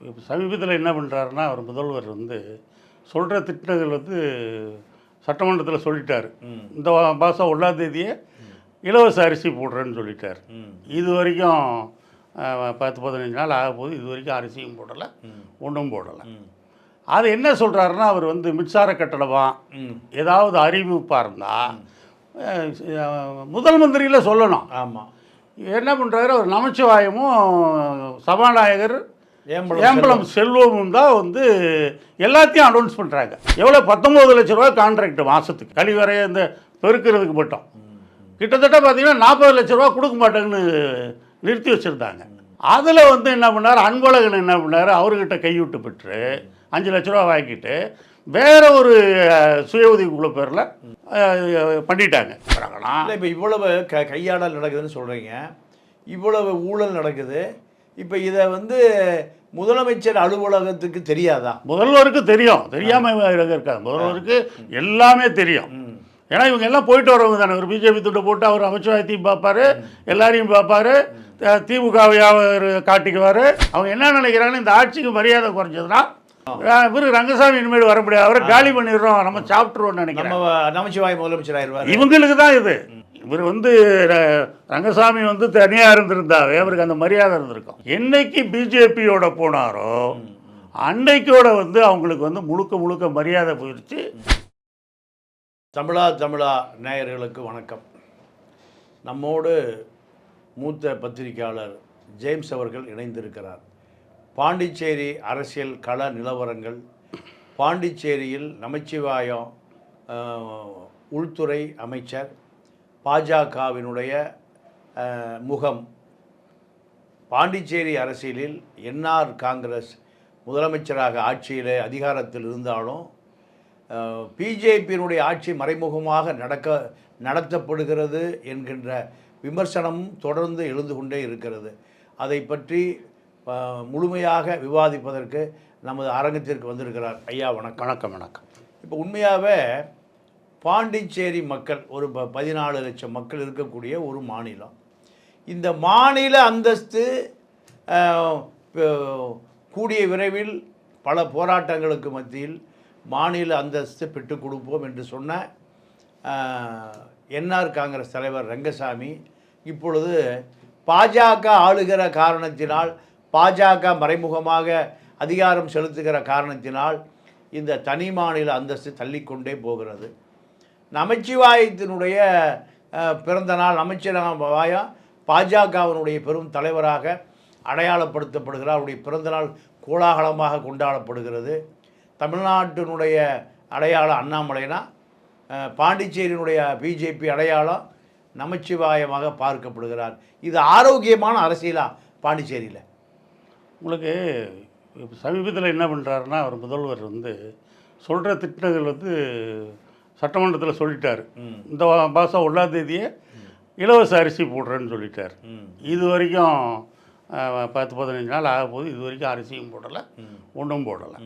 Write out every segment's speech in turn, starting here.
இப்போ சமீபத்தில் என்ன பண்ணுறாருன்னா அவர் முதல்வர் வந்து சொல்கிற திட்டங்கள் வந்து சட்டமன்றத்தில் சொல்லிட்டார். இந்த மாதம் ஒன்றாம் தேதியே இலவச அரிசி போடுறேன்னு சொல்லிட்டார். இது வரைக்கும் பத்து பதினஞ்சு நாள் ஆக போகுது. இது வரைக்கும் அரிசியும் போடலை ஒன்றும் போடலை. அது என்ன சொல்கிறாருன்னா அவர் வந்து மின்சார கட்டணமா ம். ஏதாவது அறிவிப்பாக இருந்தால் முதல் மந்திரியில் சொல்லணும். ஆமாம் என்ன பண்ணுறாரு அவர் நமச்சிவாயமும் சபாநாயகர் ஏம்பலம் செல்வமும் தான் வந்து எல்லாத்தையும் அனௌன்ஸ் பண்ணுறாங்க எவ்வளோ பத்தொம்போது லட்ச ரூபா கான்ட்ராக்ட் மாதத்துக்கு கழிவறையை இந்த பெருக்கிறதுக்கு மட்டும். கிட்டத்தட்ட பார்த்தீங்கன்னா நாற்பது லட்ச ரூபா கொடுக்க மாட்டேங்கன்னு நிறுத்தி வச்சுருந்தாங்க. அதில் வந்து என்ன பண்ணார்? அன்பழகன் என்ன பண்ணார்? அவர்கிட்ட கைவிட்டு பெற்று அஞ்சு லட்ச ரூபா வாங்கிட்டு வேற ஒரு சுய உதவி குழு பேரில் பண்ணிட்டாங்க. இப்போ இவ்வளவு க கையாடல் நடக்குதுன்னு சொல்கிறீங்க இவ்வளவு ஊழல் நடக்குது. இப்போ இதை வந்து முதலமைச்சர் அலுவலகத்துக்கு தெரியாதா? முதல்வருக்கு தெரியும். தெரியாமல் இருக்காது முதல்வருக்கு எல்லாமே தெரியும். ஏன்னா இவங்க எல்லாம் போயிட்டு வரவங்க தானே. ஒரு பிஜேபி துண்டை போட்டு அவர் அமைச்சராயத்தையும் பார்ப்பாரு எல்லாரையும் பார்ப்பாரு த- திமுகவை அவர் காட்டிக்குவார். அவங்க என்ன நினைக்கிறாங்கன்னா இந்த ஆட்சிக்கு மரியாதை குறைஞ்சதுன்னா இவர் ரங்கசாமி இனிமேல் வர முடியாது. அவரை காலி பண்ணிடுறோம். நம்ம சாப்பிட்ருவோம்னு நினைக்கிறேன். நம்ம நமச்சிவாய் முதலமைச்சர் ஆயிடுவார். இவங்களுக்கு தான் இது இவர் வந்து ர- ரங்கசாமி வந்து தனியாக இருந்திருந்தாவே அவருக்கு அந்த மரியாதை இருந்திருக்கும். என்னைக்கு பிஜேபியோட போனாரோ அன்னைக்கோட வந்து அவங்களுக்கு வந்து முழுக்க முழுக்க மரியாதை போயிடுச்சு. தமிழா தமிழா நேயர்களுக்கு வணக்கம். நம்மோடு மூத்த பத்திரிகையாளர் ஜேம்ஸ் அவர்கள் இணைந்திருக்கிறார். பாண்டிச்சேரி அரசியல் கள நிலவரங்கள் பாண்டிச்சேரியில் நமச்சிவாயம் உள்துறை அமைச்சர் பாஜகவினுடைய முகம் பாண்டிச்சேரி அரசியலில் என்ஆர் காங்கிரஸ் முதலமைச்சராக ஆட்சியிலே அதிகாரத்தில் இருந்தாலும் பிஜேபியினுடைய ஆட்சி மறைமுகமாக நடக்க நடத்தப்படுகிறது என்கின்ற விமர்சனம் தொடர்ந்து எழுந்து கொண்டே இருக்கிறது. அதை பற்றி முழுமையாக விவாதிப்பதற்கு நமது அரங்கத்திற்கு வந்திருக்கிறார் ஐயா வணக்கம். வணக்கம் வணக்கம். இப்போ உண்மையாகவே பாண்டிச்சேரி மக்கள் ஒரு ப பதினாலு லட்சம் மக்கள் இருக்கக்கூடிய ஒரு மாநிலம். இந்த மாநில அந்தஸ்து கூடிய விரைவில் பல போராட்டங்களுக்கு மத்தியில் மாநில அந்தஸ்து பெற்றுக் கொடுப்போம் என்று சொன்ன என்ஆர் காங்கிரஸ் தலைவர் ரங்கசாமி இப்பொழுது பாஜக ஆளுகிற காரணத்தினால் பாஜக மறைமுகமாக அதிகாரம் செலுத்துகிற காரணத்தினால் இந்த தனி மாநில அந்தஸ்து தள்ளிக்கொண்டே போகிறது. நமச்சிவாயத்தினுடைய பிறந்த நாள் நமச்சிவாயம் பாஜகவினுடைய பெரும் தலைவராக அடையாளப்படுத்தப்படுகிறார். அவருடைய பிறந்தநாள் கோலாகலமாக கொண்டாடப்படுகிறது. தமிழ்நாட்டினுடைய அடையாளம் அண்ணாமலைனா பாண்டிச்சேரியினுடைய பிஜேபி அடையாளம் நமச்சிவாயமாக பார்க்கப்படுகிறார். இது ஆரோக்கியமான அரசியலா பாண்டிச்சேரியில்? உங்களுக்கு சமீபத்தில் என்ன பண்ணுறாருன்னா அவர் முதல்வர் வந்து சொல்கிற திட்டங்கள் வந்து சட்டமன்றத்தில் சொல்லிட்டார். இந்த மாதம் ஒன்றாம் தேதியே இலவச அரிசி போடுறேன்னு சொல்லிட்டார். இது வரைக்கும் பத்து பதினஞ்சு நாள் ஆக போகுது. இது வரைக்கும் அரிசியும் போடலை. ஒன்றும் போடலை.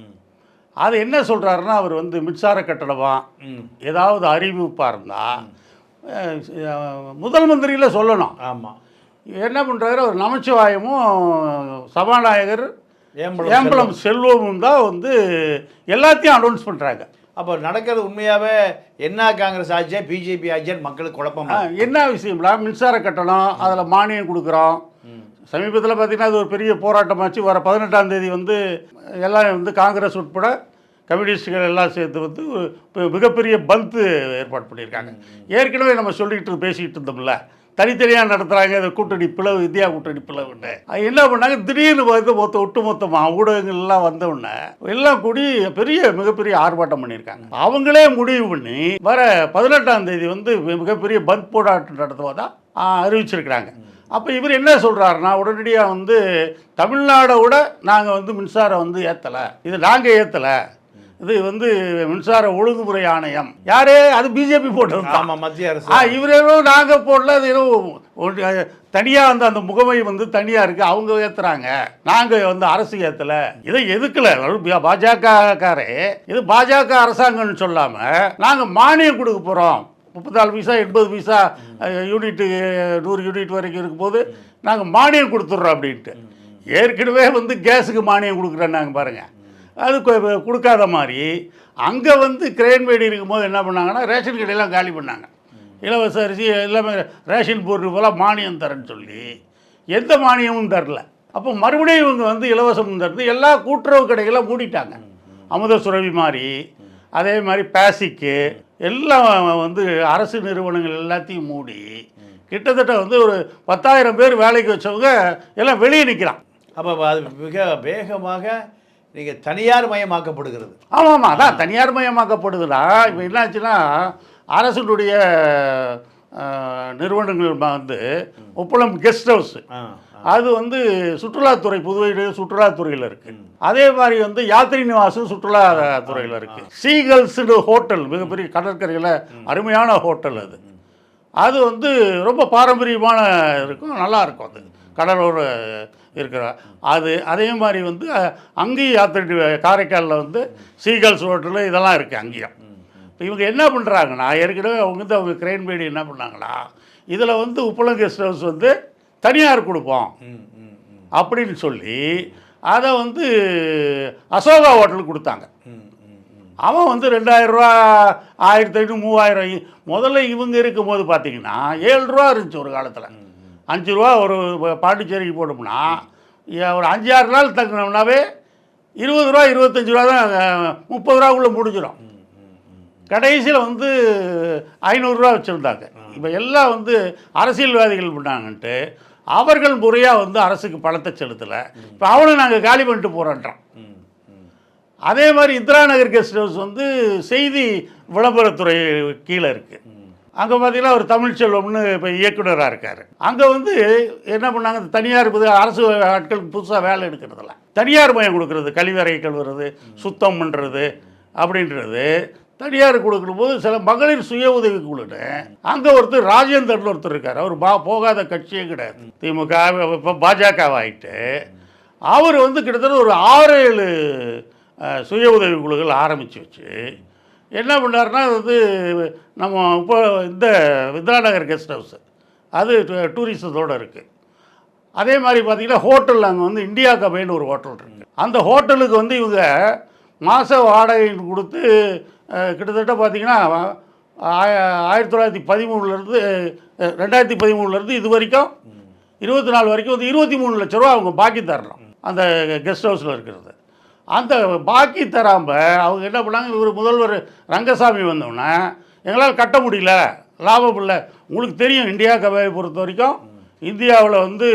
அது என்ன சொல்கிறாருன்னா அவர் வந்து மின்சார கட்டணமா ம். ஏதாவது அறிவிப்பாக இருந்தால் முதல் மந்திரியில் சொல்லணும். ஆமாம் என்ன பண்ணுறாரு அவர் நமச்சிவாயமும் சபாநாயகர் ஏம்பலம் செல்வமும். தான் வந்து எல்லாத்தையும் அனௌன்ஸ் பண்ணுறாங்க அப்போ நடக்கிறது உண்மையாகவே என்ன காங்கிரஸ் ஆட்சியா பிஜேபி ஆட்சியான்னு மக்களுக்கு குழப்பமா என்ன விஷயம்னா மின்சார கட்டணம் அதில் மானியம் கொடுக்குறோம். சமீபத்தில் பார்த்தீங்கன்னா அது ஒரு பெரிய போராட்டமாச்சு வர பதினெட்டாம் தேதி வந்து எல்லாம் வந்து காங்கிரஸ் உட்பட கம்யூனிஸ்டுகள் எல்லாம் சேர்த்து வந்து மிகப்பெரிய பந்த் ஏற்பாடு பண்ணியிருக்காங்க. ஏற்கனவே நம்ம சொல்லிக்கிட்டு பேசிக்கிட்டு இருந்தோம்ல. தனித்தனியாக நடத்துகிறாங்க இந்த கூட்டணி பிளவு இந்தியா கூட்டணி பிளவுன்னு. அது என்ன பண்ணாங்க? திடீர்னு வந்து மொத்த ஒட்டு மொத்தமாக ஊடகங்கள்லாம் வந்தவுடனே எல்லாம் கூடி பெரிய மிகப்பெரிய ஆர்ப்பாட்டம் பண்ணியிருக்காங்க. அவங்களே முடிவு பண்ணி வர பதினெட்டாம் தேதி வந்து மிகப்பெரிய பந்த் போராட்டம் நடத்துவதா அறிவிச்சிருக்கிறாங்க. அப்போ இவர் என்ன சொல்கிறாருன்னா உடனடியாக வந்து தமிழ்நாடை விட நாங்கள் வந்து மின்சாரம் வந்து ஏற்றலை இது நாங்கள் ஏற்றலை இது வந்து மின்சார ஒழுங்குமுறை ஆணையம். யாரே? அது பிஜேபி போட்டது தான் ஆமா மத்திய அரசு. ஆ இவர் ஏதோ நாங்கள் போடல அது ஏதோ தனியாக அந்த அந்த முகமை வந்து தனியாக இருக்குது அவங்க ஏற்றுறாங்க நாங்கள் வந்து அரசு ஏற்றலை இதை எதுக்கல? பாஜகக்காரே இது பாஜக அரசாங்கம்னு சொல்லாமல் நாங்கள் மானியம் கொடுக்க போகிறோம் முப்பத்தாலு பைசா எண்பது பைசா யூனிட்டு நூறு யூனிட் வரைக்கும் இருக்கும்போது நாங்கள் மானியம் கொடுத்துட்றோம் அப்படின்ட்டு. ஏற்கனவே வந்து கேஸுக்கு மானியம் கொடுக்குறேன்னாங்க பாருங்கள் அது கொடுக்காத மாதிரி அங்கே வந்து கிரேன்வேடி இருக்கும்போது என்ன பண்ணாங்கன்னா ரேஷன் கடையெல்லாம் காலி பண்ணாங்க. இலவச அரிசி எல்லாமே ரேஷன் பொருள் போல் மானியம் தரேன்னு சொல்லி எந்த மானியமும் தரல. அப்போ மறுபடியும் இவங்க வந்து இலவசம் தருது. எல்லா கூட்டுறவு கடைகளும் மூடிட்டாங்க. அமுத சுரவி மாதிரி அதே மாதிரி பேசிக்கு எல்லாம் வந்து அரசு நிறுவனங்கள் எல்லாத்தையும் மூடி கிட்டத்தட்ட வந்து ஒரு பத்தாயிரம் பேர் வேலைக்கு வச்சவங்க எல்லாம் வெளியே நிற்கிறான் அப்போ அது மிக வேகமாக நீங்கள் தனியார் மயமாக்கப்படுகிறது ஆமாம் ஆமாம் அதான் தனியார் மயமாக்கப்படுதுடா இப்போ என்னாச்சுன்னா அரசுடைய நிறுவனங்கள் வந்து உப்பளம் கெஸ்ட் ஹவுஸ். அது வந்து சுற்றுலாத்துறை புதுவை சுற்றுலாத்துறையில் இருக்கு. அதே மாதிரி வந்து யாத்திரை நிவாசம் சுற்றுலாத்துறையில் இருக்கு. சீகல்ஸ்னு ஹோட்டல் மிகப்பெரிய கடற்கரையில் அருமையான ஹோட்டல் அது. அது வந்து ரொம்ப பாரம்பரியமான இருக்கும் நல்லா இருக்கும் அது. கடலோர இருக்கிற. அது அதே மாதிரி வந்து அங்கேயும் யாத்திரை காரைக்காலில் வந்து சீகல்ஸ் ஹோட்டலு இதெல்லாம் இருக்குது அங்கேயும். இப்போ இவங்க என்ன பண்ணுறாங்கன்னா ஏற்கனவே அவங்க வந்து அவங்க கிரைன்பேடி என்ன பண்ணாங்களா இதில் வந்து உப்பளம் கெஸ்ட் ஹவுஸ் வந்து தனியார் கொடுப்போம். அப்படின்னு சொல்லி அதை வந்து அசோகா ஹோட்டலுக்கு கொடுத்தாங்க. அவன் வந்து ரெண்டாயிரம் ரூபா ஆயிரத்தி ஐநூறு மூவாயிரம் முதல்ல இவங்க இருக்கும்போது பார்த்தீங்கன்னா ஏழு ரூபா இருந்துச்சு ஒரு காலத்தில். அஞ்சு ரூபா ஒரு பாண்டிச்சேரிக்கு போட்டோம்னா ஒரு அஞ்சு ஆறு நாள் தங்கினோம்னாவே இருபது ரூபா இருபத்தஞ்சி ரூபா தான் முப்பது ரூபாக்குள்ளே முடிஞ்சிடும். கடைசியில் வந்து ஐநூறுரூவா வச்சுருந்தாங்க. இப்போ எல்லாம் வந்து அரசியல்வாதிகள் பண்ணாங்கன்ட்டு அவர்கள் முறையாக வந்து அரசுக்கு பணத்தை செலுத்தலை. இப்போ அவனை நாங்கள் காலி பண்ணிட்டு போகிறோன்றான் அதே மாதிரி இந்திரா நகர் கெஸ்ட் ஹவுஸ் வந்து செய்தி விளம்பரத்துறை கீழே இருக்குது அங்கே பார்த்தீங்கன்னா ஒரு தமிழ்ச்செல்வம்னு இப்போ இயக்குனராக இருக்கார். அங்கே வந்து என்ன பண்ணாங்க? தனியார் புது அரசு ஆட்களுக்கு புதுசாக வேலை எடுக்கிறதில்ல தனியார் மயம் கொடுக்கறது கழிவறை கழுவுறது சுத்தம் பண்ணுறது அப்படின்றது தனியார் கொடுக்கும்போது சில மகளிர் சுய உதவி குழுன்னு அங்கே ஒருத்தர் ராஜேந்தர்னு ஒருத்தர் இருக்கார். அவர் பா போகாத கட்சியே கிடையாது. திமுக இப்போ பாஜகவாயிட்டு அவர் வந்து கிட்டத்தட்ட ஒரு ஆறு ஏழு சுய உதவி குழுக்கள் ஆரம்பித்து வச்சு என்ன பண்ணாருன்னா வந்து நம்ம இப்போ இந்த வித்யாநகர் கெஸ்ட் ஹவுஸ். அது டூ- டூரிசத்தோடு இருக்குது அதே மாதிரி பார்த்தீங்கன்னா ஹோட்டல் அங்கே வந்து இந்தியா கபேன்னு ஒரு ஹோட்டல் இருக்குது அந்த ஹோட்டலுக்கு வந்து இவங்க மாத வாடகை கொடுத்து கிட்டத்தட்ட பார்த்தீங்கன்னா ஆய- ஆயிரத்தி தொள்ளாயிரத்தி பதிமூணுலேருந்து ரெண்டாயிரத்தி பதிமூணுலேருந்து இது வரைக்கும் இருபத்தி நாலு வரைக்கும் வந்து இருபத்தி மூணு லட்ச ரூபா அவங்க பாக்கி தரணும் அந்த கெஸ்ட் ஹவுஸில் இருக்கிறது. அந்த பாக்கி தராமல் அவங்க என்ன பண்ணாங்க? இவர் முதல்வர் ரங்கசாமி வந்தோடனே எங்களால் கட்ட முடியல லாபம் இல்லை. உங்களுக்கு தெரியும் இந்தியா கபாயை பொறுத்த வரைக்கும் இந்தியாவில் வந்து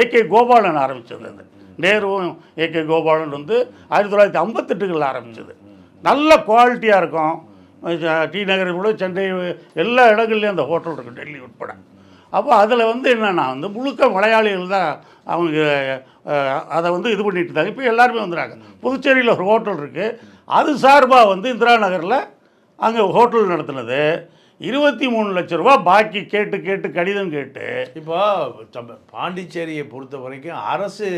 ஏகே கோபாலன் ஆரம்பித்தது அது. நேருவும் ஏகே கோபாலன் வந்து ஆயிரத்தி தொள்ளாயிரத்தி ஐம்பத்தெட்டுகளில் ஆரம்பித்தது நல்ல குவாலிட்டியாக இருக்கும். டி நகரில் கூட சென்னை எல்லா இடங்கள்லையும் அந்த ஹோட்டல் இருக்கும் டெல்லி உட்பட. அப்போ அதில் வந்து என்னென்னா வந்து முழுக்க மலையாளிகள் தான் அவங்க அதை வந்து இது பண்ணிட்டு இருந்தாங்க. இப்போ எல்லாருமே வந்துடுறாங்க. புதுச்சேரியில் ஒரு ஹோட்டல் இருக்குது அது சார்பாக வந்து இந்திரா நகரில் அங்கே ஹோட்டல் நடத்துனது. இருபத்தி மூணு லட்ச ரூபா பாக்கி கேட்டு கேட்டு கடிதம் கேட்டு. இப்போ பாண்டிச்சேரியை பொறுத்த வரைக்கும் அரசு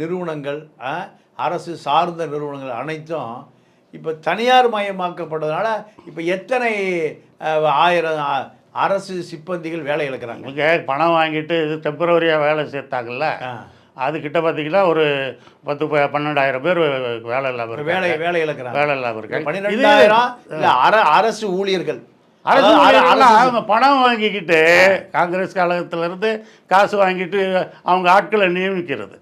நிறுவனங்கள் அரசு சார்ந்த நிறுவனங்கள் அனைத்தும் இப்போ தனியார் மயமாக்கப்பட்டதுனால இப்போ எத்தனை ஆயிரம் அரசு சிப்பந்திகள் வேலை இழக்கிறாங்க. இவங்க பணம் வாங்கிட்டு இது டெம்பரவரியாக வேலை சேர்த்தாங்கல்ல. அதுக்கிட்ட பார்த்தீங்கன்னா ஒரு பத்து பன்னெண்டாயிரம் பேர் வேலை இல்லாமல். வேலை வேலை இழக்கிறாங்க. வேலை இல்லாமல் இருக்காங்க. பன்னிரெண்டாயிரம் இல்லை அர அரசு ஊழியர்கள். அரசு பணம் வாங்கிக்கிட்டு காங்கிரஸ் காலத்துல இருந்து காசு வாங்கிட்டு அவங்க ஆட்களை நியமிக்கிறது.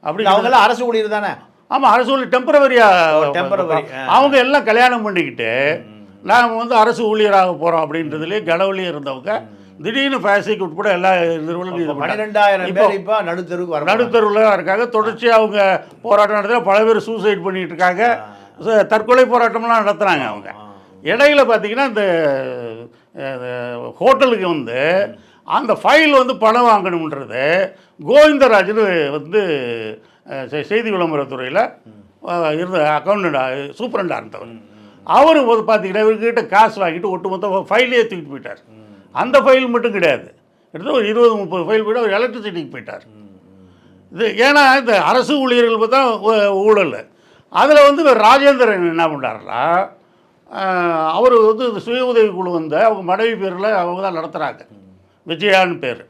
அப்படி இல்ல, அவங்கெல்லாம் அரசு ஊழியர் தானே? ஆமாம் அரசு ஊழியர் டெம்பரவரியா temporary, ஆ. அவங்க எல்லாம் கல்யாணம் பண்ணிக்கிட்டு நாம் வந்து அரசு ஊழியராக போகிறோம் அப்படின்றதுலேயே கடவுளே இருந்தவங்க திடீர்னு ஃபேசிக் உட்பட எல்லா நிறுவனங்களும். பன்னிரெண்டாயிரம் இப்போ இப்போ நடுத்தருக்கு வர நடுத்தருவில் இருக்காங்க. தொடர்ச்சியாக அவங்க போராட்டம் நடத்துகிற பல பேர் சூசைட் பண்ணிட்டு இருக்காங்க. தற்கொலை போராட்டம்லாம் நடத்துகிறாங்க அவங்க. இடையில பார்த்தீங்கன்னா இந்த ஹோட்டலுக்கு வந்து அந்த ஃபைல் வந்து பணம் வாங்கணுன்றது கோவிந்தராஜன் வந்து செய்தி விளம்பரத்துறையில் இருந்த அக்கௌண்டண்ட் சூப்பரண்டாக இருந்தவர். அவர் பார்த்தீங்கன்னா இவர்கிட்ட காசு வாங்கிட்டு ஒட்டுமொத்த ஃபைலே தூக்கிட்டு போயிட்டார். அந்த ஃபைல் மட்டும் கிடையாது. கிட்டத்தட்ட ஒரு இருபது முப்பது ஃபைல் போய்ட்டு அவர் எலக்ட்ரிசிட்டிக்கு போயிட்டார். இது ஏன்னா இந்த அரசு ஊழியர்கள் பார்த்தா ஊழல். அதில் வந்து ராஜேந்திரன் என்ன பண்ணுறாருனா அவர் வந்து இந்த சுய உதவி குழு வந்து அவங்க மனைவி பேரில் அவங்க தான் நடத்துகிறாங்க விஜயான்னு பேர்.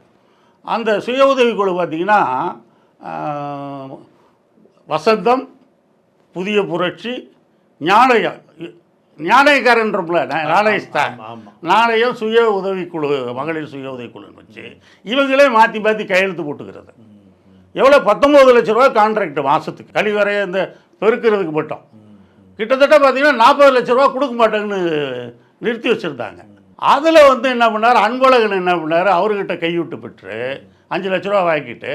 அந்த சுய உதவி குழு பார்த்திங்கன்னா வசந்தம் புதிய புரட்சி ஞானயம் ஞானயக்காரன்றப்பல நாணயஸ்தான் ஆமா, ஆமா. நாணயம் சுய உதவிக்குழு மகளிர் சுய உதவிக்குழுன்னு வச்சு இவங்களே மாற்றி மாற்றி கையெழுத்து போட்டுக்கிறது. எவ்வளோ பத்தொம்பது லட்ச ரூபா கான்ட்ராக்ட் மாதத்துக்கு கழிவறைய இந்த பெருக்கிறதுக்கு மட்டும். கிட்டத்தட்ட பார்த்தீங்கன்னா நாற்பது லட்ச ரூபா கொடுக்க மாட்டேங்கன்னு நிறுத்தி வச்சுருந்தாங்க. அதில் வந்து என்ன பண்ணார்? அன்பழகன் என்ன பண்ணார்? அவர்கிட்ட கைவிட்டு பெற்று அஞ்சு லட்ச ரூபா வாங்கிட்டு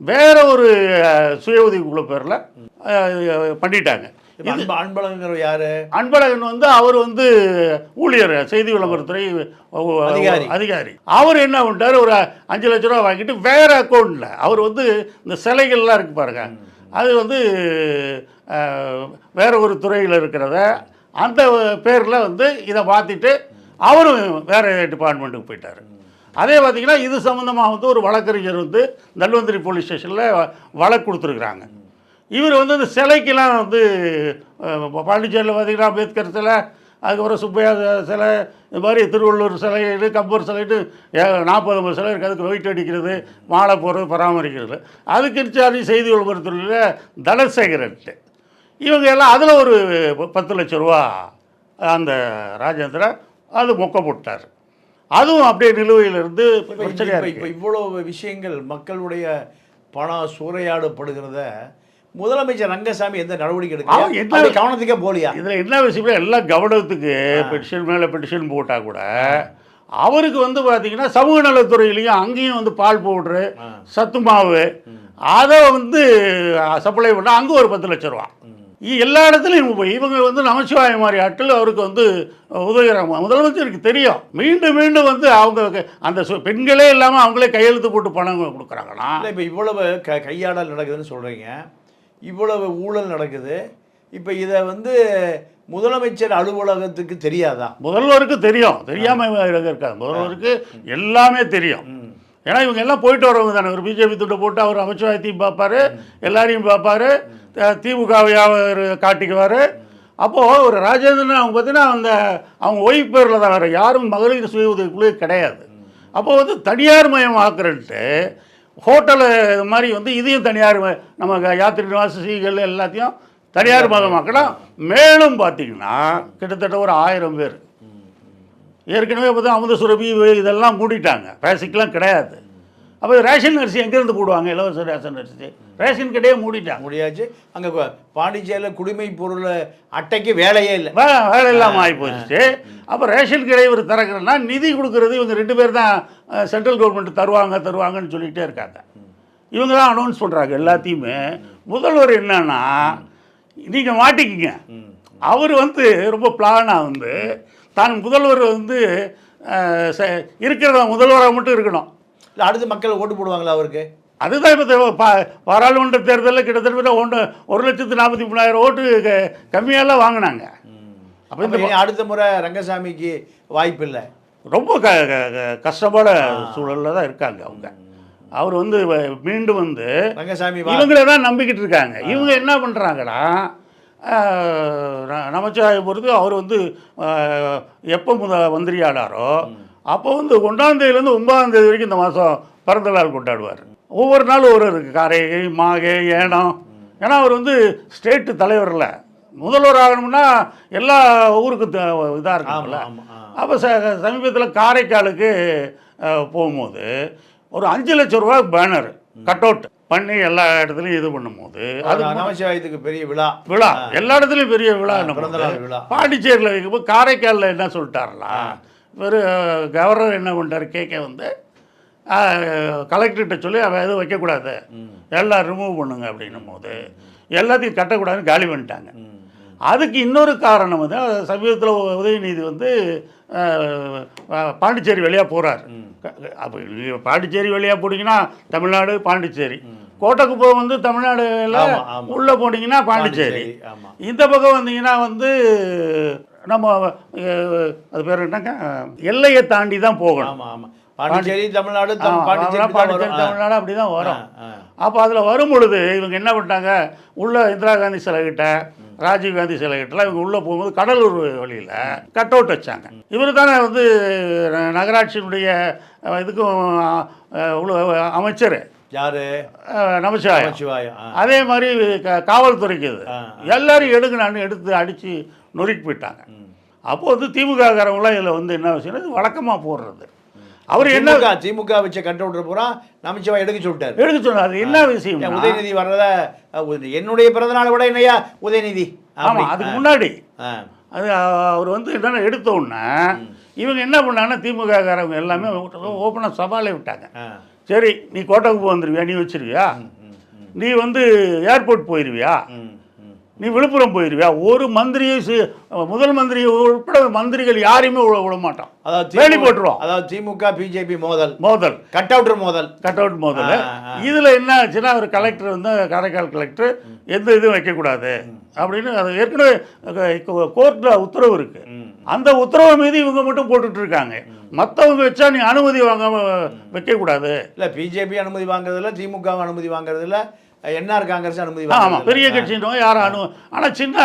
வேற ஒரு சுய உதவிக்குழு பேரில் பண்ணிட்டாங்க. இப்ப அன்ப அன்பழகங்கிற யாரு? அன்பழகன் வந்து அவர் வந்து ஊழியர் செய்தி விளம்பரத்துறை அதிகாரி. அதிகாரி. அவர் என்ன பண்ணிட்டாரு? ஒரு அஞ்சு லட்ச ரூபா வாங்கிட்டு வேற அக்கௌண்ட்டில் அவர் வந்து இந்த சிலைகள்லாம் இருக்கு பாருங்க. அது வந்து வேற ஒரு துறையில் இருக்கிறத அந்த பேரில் வந்து இதை மாற்றிட்டு அவரும் வேற டிபார்ட்மெண்ட்டுக்கு போயிட்டார். அதே பார்த்தீங்கன்னா இது சம்மந்தமாக வந்து ஒரு வழக்கறிஞர் வந்து தன்வந்திரி போலீஸ் ஸ்டேஷனில் வழக்கு கொடுத்துருக்குறாங்க. இவர் வந்து இந்த சிலைக்கெல்லாம் வந்து பாண்டிச்சேரியில் பார்த்தீங்கன்னா அம்பேத்கர் சிலை அதுக்கப்புறம் சுப்பையா சிலை இந்த மாதிரி திருவள்ளூர் சிலை இது கம்பூர் சிலைட்டு நாற்பது ஐம்பது சிலை இருக்குது அதுக்கு வெயிட் அடிக்கிறது மாலை போடுறது பராமரிக்கிறது. அதுக்கு இன்சார்ஜ் செய்தி விளம்பரத்துறையில் தனசேகரன்ட்டு. இவங்க எல்லாம் அதில் ஒரு பத்து லட்ச ரூபா அந்த ராஜேந்திரா அது மொக்க போட்டார். அதுவும் அப்படியே நிலுவையில் இருந்து பிரச்சனையாக இப்ப- இவ்வளவு விஷயங்கள் மக்களுடைய பணம் சூறையாடப்படுகிறத முதலமைச்சர் ரங்கசாமி எந்த நடவடிக்கை அவன் எடுக்கல என்ன- கவனத்துக்கே போலியா? இதில் என்ன விஷயம்னா எல்லாம் கவனத்துக்கு பெட்டிஷன் மேலே பெட்டிஷன் போட்டால் கூட அவருக்கு வந்து பார்த்தீங்கன்னா சமூக நலத்துறையிலையும் அங்கேயும் வந்து பால் பவுட்ரு. சத்து மாவு அதை வந்து சப்ளை பண்ணால் அங்கே ஒரு பத்து லட்ச ரூபா. எல்லா இடத்துலையும் இப்ப இவங்க வந்து நமச்சிவாய மாதிரி ஆட்கள் அவருக்கு வந்து உதவுகிறாங்க முதலமைச்சருக்கு தெரியும். மீண்டும் மீண்டும் வந்து அவங்க அந்த பெண்களே இல்லாமல் அவங்களே கையெழுத்து போட்டு பணம் கொடுக்குறாங்கன்னா இல்ல இப்ப இவ்வளவு க கையாடல் நடக்குதுன்னு சொல்றீங்க. இவ்வளவு ஊழல் நடக்குது. இப்ப இதை வந்து முதலமைச்சர் அலுவலகத்துக்கு தெரியாதா? முதல்வருக்கு தெரியும். தெரியாமல் இருக்காது முதல்வருக்கு எல்லாமே தெரியும். ஏன்னா இவங்க எல்லாம் போயிட்டு வரவங்க தானே. ஒரு பிஜேபி துட்டை போட்டு அவர் அமைச்சராயத்தையும் பார்ப்பாரு எல்லாரையும் பார்ப்பாரு த- திமுகவை அவர் காட்டிக்குவார். அப்போது ஒரு ராஜேந்திரன் அவங்க பார்த்தீங்கன்னா அந்த அவங்க ஒய்ஃப் பேரில் தான் வேறு யாரும் மகளிர் சுய உதவிக்குழு கிடையாது. அப்போ வந்து தனியார் மயம் ஆக்குறன்ட்டு ஹோட்டலு இது மாதிரி வந்து இதையும் தனியார் நம்ம யாத்திரை நிவாச சீகள் எல்லாத்தையும் தனியார் மதமாக்கலாம். மேலும் பார்த்தீங்கன்னா கிட்டத்தட்ட ஒரு ஆயிரம் பேர். ஏற்கனவே பார்த்தா அமுத சுரபி இதெல்லாம் மூடிட்டாங்க பேசிக்கெலாம் கிடையாது. அப்போ ரேஷன் அரிசி எங்கேருந்து போடுவாங்க? இலவச ரேஷன் அரிசி. ரேஷன் கடையே மூடிட்டாங்க. முடியாச்சு. அங்க பாண்டிச்சேரியில குடிமை பொருள் அட்டைக்கு வேலையே இல்லை. வேலை இல்லாமல் ஆகி போச்சு அப்போ ரேஷன் கடை இவர் திறக்கிறேன்னா நிதி கொடுக்கறது இவங்க ரெண்டு பேர் தான் சென்ட்ரல் கவர்மெண்ட் தருவாங்க தருவாங்கன்னு சொல்லிகிட்டே இருக்காங்க. இவங்க தான் அனௌன்ஸ் பண்ணுறாங்க எல்லாத்தையுமே. முதல்வர் என்னன்னா நீங்கள் மாட்டிக்கிங்க. அவர் வந்து ரொம்ப பிளானாக வந்து தான் முதல்வர் வந்து இருக்கிறத முதல்வராக மட்டும் இருக்கணும். இல்ல அடுத்து மக்கள் ஓட்டு போடுவாங்களா அவருக்கு? அதுதான் இப்போ பா பாராளுமன்ற தேர்தலில் கிட்டத்தட்ட ஒன்று ஒரு லட்சத்து நாற்பத்தி மூணாயிரம் ஓட்டு க- கம்மியாலாம் வாங்கினாங்க. அப்போ இந்த அடுத்த முறை ரங்கசாமிக்கு வாய்ப்பு இல்லை ரொம்ப க க- க- கஷ்டமான சூழலில் தான் இருக்காங்க அவங்க. அவர் வந்து மீண்டும் வந்து ரங்கசாமி இவங்களே தான் நம்பிக்கிட்டு இருக்காங்க. இவங்க என்ன பண்ணுறாங்கன்னா நமச்சிவாயை பொறுத்து அவர் வந்து எப்போ முத மந்திரியானாரோ அப்போ வந்து ஒன்றாம் தேதியிலேருந்து ஒன்பதாம் தேதி வரைக்கும் இந்த மாதம் பிறந்த நாள் கொண்டாடுவார். ஒவ்வொரு நாளும் ஒரு இருக்கு காரைகை மாகை ஏனம். ஏன்னா அவர் வந்து ஸ்டேட்டு தலைவரில். முதல்வர் ஆகணும்னா எல்லா ஊருக்கும் இதாக ஆ. அப்போ ச சமீபத்தில் காரைக்காலுக்கு போகும்போது ஒரு அஞ்சு லட்ச ரூபா பேனர் கட் அவுட் பண்ணி எல்லா இடத்துலையும் இது பண்ணும்போது அது நமச்சிவாயத்துக்கு பெரிய விழா. விழா. எல்லா இடத்துலையும் பெரிய விழா விழா. பாண்டிச்சேரியில் வைக்கும்போது காரைக்காலில் என்ன சொல்லிட்டாரலாம் ஒரு கவர்னர் என்ன பண்ணிட்டார் கேட்க வந்து கலெக்டர்கிட்ட சொல்லி அவன் எதுவும் வைக்கக்கூடாது. எல்லாம் ரிமூவ் பண்ணுங்க அப்படின்னும் போது எல்லாத்தையும் கட்டக்கூடாதுன்னு காலி பண்ணிட்டாங்க. அதுக்கு இன்னொரு காரணம் வந்து சமீபத்தில் உதயநிதி வந்து பாண்டிச்சேரி வழியாக போகிறார் அப்போ பாண்டிச்சேரி வழியாக போனீங்கன்னா தமிழ்நாடு பாண்டிச்சேரி. கோட்டக்குப்பம் வந்து தமிழ்நாடு ஆமா. உள்ளே போனீங்கன்னா பாண்டிச்சேரி. இந்த பக்கம் வந்தீங்கன்னா வந்து நம்ம அது பேர் என்னங்க? எல்லையை தாண்டி தான் போகணும். ஆமா ஆமா. பாண்டிச்சேரி தமிழ்நாடு பாண்டிச்சேரி. தமிழ்நாடு அப்படி தான் வரும். அப்போ அதில் வரும் பொழுது இவங்க என்ன பண்ணிட்டாங்க? உள்ள இந்திரா காந்தி சிலை கிட்ட ராஜீவ் காந்தி சிலை கிட்டலாம் இவங்க உள்ளே போகும்போது கடலூர் வழியில் கட் அவுட் வச்சாங்க. இவர் தானே வந்து நகராட்சியினுடைய இதுக்கும் அமைச்சர். யாரு? நமச்சிவாயம். அதே மாதிரி காவல்துறைக்கு இது. எல்லாரும் எடுங்கன்னு எடுத்து அடித்து நொறுக்கி போயிட்டாங்க. ம். அப்போ வந்து திமுக காரங்களாம் இதில் வந்து என்ன விஷயம் இது வழக்கமாக போடுறது. அவர் என்ன திமுக வச்ச கட்டவுட்டர் பூரா நமச்சிவாயம் எடுக்க சொல்லிட்டாரு. எடுக்க சொன்னார் அது என்ன விஷயம்? உதயநிதி வர்றத என்னுடைய பிறந்தநாளை விட என்னையா? உதயநிதி. ஆமாம். அதுக்கு முன்னாடி. அது அவர் வந்து என்னென்ன எடுத்த உடனே இவங்க என்ன பண்ணாங்கன்னா திமுக காரங்க எல்லாமே ஓப்பனாக சவாலே விட்டாங்க. சரி நீ கோட்டைக்கு வந்துருவியா? நீ வச்சிருவியா? நீ வந்து ஏர்போர்ட் போயிருவியா. நீ விழுப்புரம் போயிருவியா? ஒரு மந்திரியை முதல் மந்திரி உட்பட மந்திரிகள் யாரையுமே விட மாட்டான். அதாவது வேலி போட்டுருவோம். அதாவது திமுக பிஜேபி மோதல். மோதல். கட்டவுட்டர் மோதல். கட் அவுட் மோதல். இதில் என்ன ஆச்சுன்னா ஒரு கலெக்டர் வந்து காரைக்கால் கலெக்டர் எந்த இதுவும் வைக்கக்கூடாது அப்படின்னு அது ஏற்கனவே கோர்ட்டில் உத்தரவு இருக்கு. அந்த உத்தரவு மீது இவங்க மட்டும் போட்டுட்டு இருக்காங்க மற்றவங்க வச்சா நீ அனுமதி வாங்காம வைக்கக்கூடாது இல்ல பிஜேபி அனுமதி வாங்குறதில்ல திமுக அனுமதி வாங்குறதில்ல. என்ஆர் காங்கிரஸ் அனுமதி ஆமாம். பெரிய கட்சின்றவங்க யாரும் அனு ஆனால் சின்ன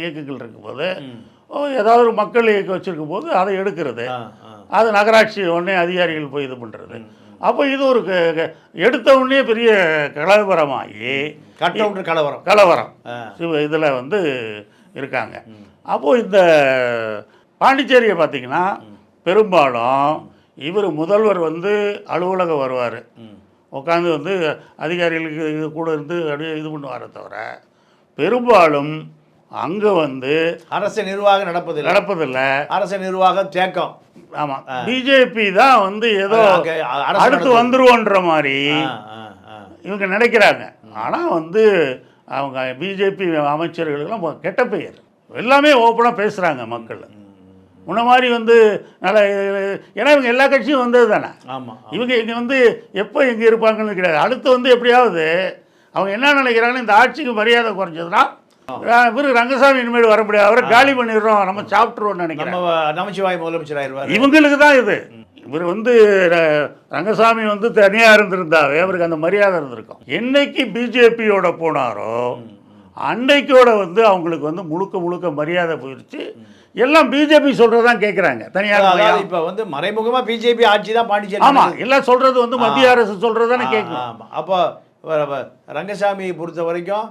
இயக்கங்கள் இருக்கும்போது ஏதாவது ஒரு மக்கள் இயக்கம் வச்சிருக்கும் போது அதை எடுக்கிறது. அது நகராட்சி உடனே அதிகாரிகள் போய் இது பண்ணுறது அப்போ இது ஒரு எடுத்த உடனே பெரிய கலவரமாகி கட்டவுட்டர் கலவரம். கலவரம். இதில் வந்து இருக்காங்க. அப்போது இந்த பாண்டிச்சேரியை பார்த்தீங்கன்னா பெரும்பாலும் இவர் முதல்வர் வந்து அலுவலகம் வருவார். உட்காந்து வந்து அதிகாரிகளுக்கு இது கூட இருந்து அப்படியே இது பண்ணுவாரே தவிர பெரும்பாலும் அங்கே வந்து அரசு நிர்வாகம் நடப்பதில்லை. நடப்பதில்லை. அரசு நிர்வாகம் தேக்கம். ஆமாம் பிஜேபி தான் வந்து ஏதோ அடுத்து. வந்துருவோன்ற மாதிரி. இவங்க நினைக்கிறாங்க. ஆனால் வந்து அவங்க பிஜேபி அமைச்சர்களுக்கெல்லாம் கெட்ட பெயர். எல்லாமே ஓப்பனாக பேசுகிறாங்க மக்கள். முன்ன மாதிரி வந்து நல்ல ஏன்னா இவங்க எல்லா கட்சியும் வந்தது தானே? ஆமா இவங்க இங்கே வந்து எப்போ இங்கே இருப்பாங்கன்னு கிடையாது. அடுத்து வந்து எப்படியாவது அவங்க என்ன நினைக்கிறாங்கன்னா இந்த ஆட்சிக்கு மரியாதை குறைஞ்சதுன்னா இவர் ரங்கசாமி இனிமேல் வர முடியாது. அவரை காலி பண்ணிடுறோம் நம்ம சாப்பிட்ருவோம்னு நினைக்கிறேன். நம்ம நமச்சிவாய் முதலமைச்சர் ஆயிடுவார் இவங்களுக்கு தான் இது. இவர் வந்து ரங்கசாமி வந்து தனியாக இருந்திருந்தாவே அவருக்கு அந்த மரியாதை இருந்திருக்கும். என்னைக்கு பிஜேபியோட போனாரோ அன்னைக்கோட வந்து அவங்களுக்கு வந்து முழுக்க முழுக்க மரியாதை போயிடுச்சு எல்லாம் பிஜேபி சொல்கிறதான் கேட்குறாங்க தனியார். இப்ப வந்து மறைமுகமா பிஜேபி ஆட்சி தான் பாண்டிச்சேரி ஆமா நடக்குது. எல்லாம் சொல்றது வந்து மத்திய அரசு சொல்றது தானே கேட்கும் அப்போ ரங்கசாமியை பொறுத்த வரைக்கும்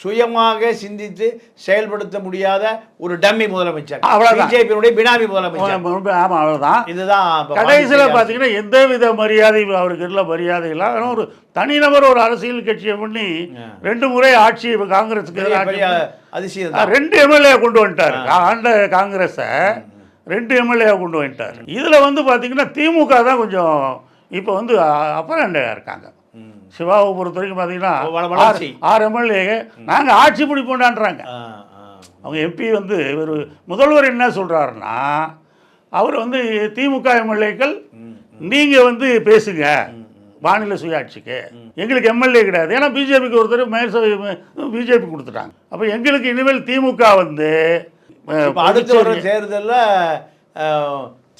சுயமாக சிந்தித்து செயல்படுத்த முடியாத ஒரு டம்மி முதலமைச்சர். பிஜேபியினுடைய பினாமி முதலமைச்சர். ஆமா அவ்வளவுதான். இதுதான் கடைசியில் பார்த்தீங்கன்னா எந்த வித மரியாதை அவருக்கு இல்லை மரியாதை இல்லை. ஆனால் ஒரு தனிநபர் ஒரு அரசியல் கட்சியை பண்ணி ரெண்டு முறை ஆட்சி காங்கிரஸுக்கு அதிசயம் ரெண்டு எம்எல்ஏ கொண்டு வந்துட்டாரு. ஆண்ட காங்கிரஸை ரெண்டு எம்எல்ஏ கொண்டு வந்துட்டாரு. இதில் வந்து பார்த்தீங்கன்னா திமுக தான் கொஞ்சம் இப்போ வந்து அப்பரண்டையாக இருக்காங்க. சிவாவை பொறுத்த வரைக்கும் பார்த்தீங்கன்னா. ஆறு- எம்எல்ஏ நாங்கள் ஆட்சி பிடிப்போண்டான்றாங்க. அவங்க எம்பி வந்து இவர் முதல்வர் என்ன சொல்கிறாருன்னா அவர் வந்து திமுக எம்எல்ஏக்கள் நீங்கள் வந்து பேசுங்க. மாநில சுயாட்சிக்கு. எங்களுக்கு எம்எல்ஏ கிடையாது. ஏன்னா பிஜேபிக்கு ஒருத்தர் மேல்சபை பிஜேபி கொடுத்துட்டாங்க. அப்போ எங்களுக்கு இனிமேல் திமுக வந்து அடுத்து புதுச்சேரி- தேர்தல்ல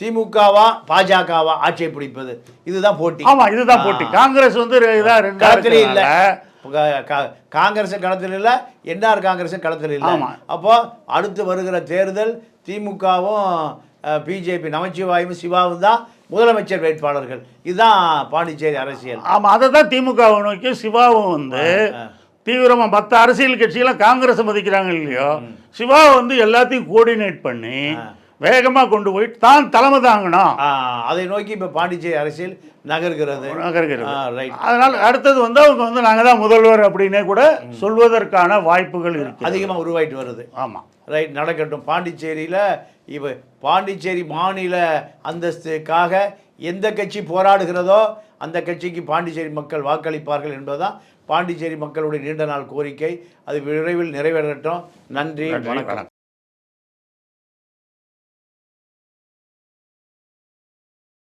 திமுகவா பாஜகவா ஆட்சியை பிடிப்பது? இதுதான் போட்டி. ஆமா இதுதான் போட்டி. காங்கிரஸ் வந்து களத்திலே இல்ல. காங்கிரஸ் களத்தில் இல்ல என்ஆர் காங்கிரஸ் களத்தில் இல்ல. அப்போ அடுத்து வருகிற தேர்தல் திமுகவும் பிஜேபி நமச்சிவாயும் சிவாவும் தான் முதலமைச்சர் வேட்பாளர்கள். இதுதான் பாண்டிச்சேரி அரசியல். ஆமா அதை தான் திமுக நோக்கி சிவாவும் வந்து தீவிரமா மற்ற அரசியல் கட்சியெல்லாம் காங்கிரஸ் மதிக்கிறாங்க இல்லையோ சிவா வந்து எல்லாத்தையும் கோஆர்டினேட் பண்ணி வேகமா கொண்டு போய் தான் தலைமை தாங்கணும் அதை நோக்கி இப்ப பாண்டிச்சேரி அரசியல் நகர்கிறது. நகர்கிறது. ரைட் அதனால அடுத்தது வந்து அவங்க வந்து நாங்க தான் முதல்வர் அப்படின்னே கூட சொல்வதற்கான வாய்ப்புகள் இருக்கு அதிகமா உருவாயிட்டு வருது. ஆமா. ரைட் நடக்கட்டும். பாண்டிச்சேரியில் இப்போ பாண்டிச்சேரி மாநில அந்தஸ்துக்காக எந்த கட்சி போராடுகிறதோ அந்த கட்சிக்கு பாண்டிச்சேரி மக்கள் வாக்களிப்பார்கள் என்பதுதான் பாண்டிச்சேரி மக்களுடைய நீண்ட நாள் கோரிக்கை. அது விரைவில் நிறைவேறட்டும். நன்றி வணக்கம்.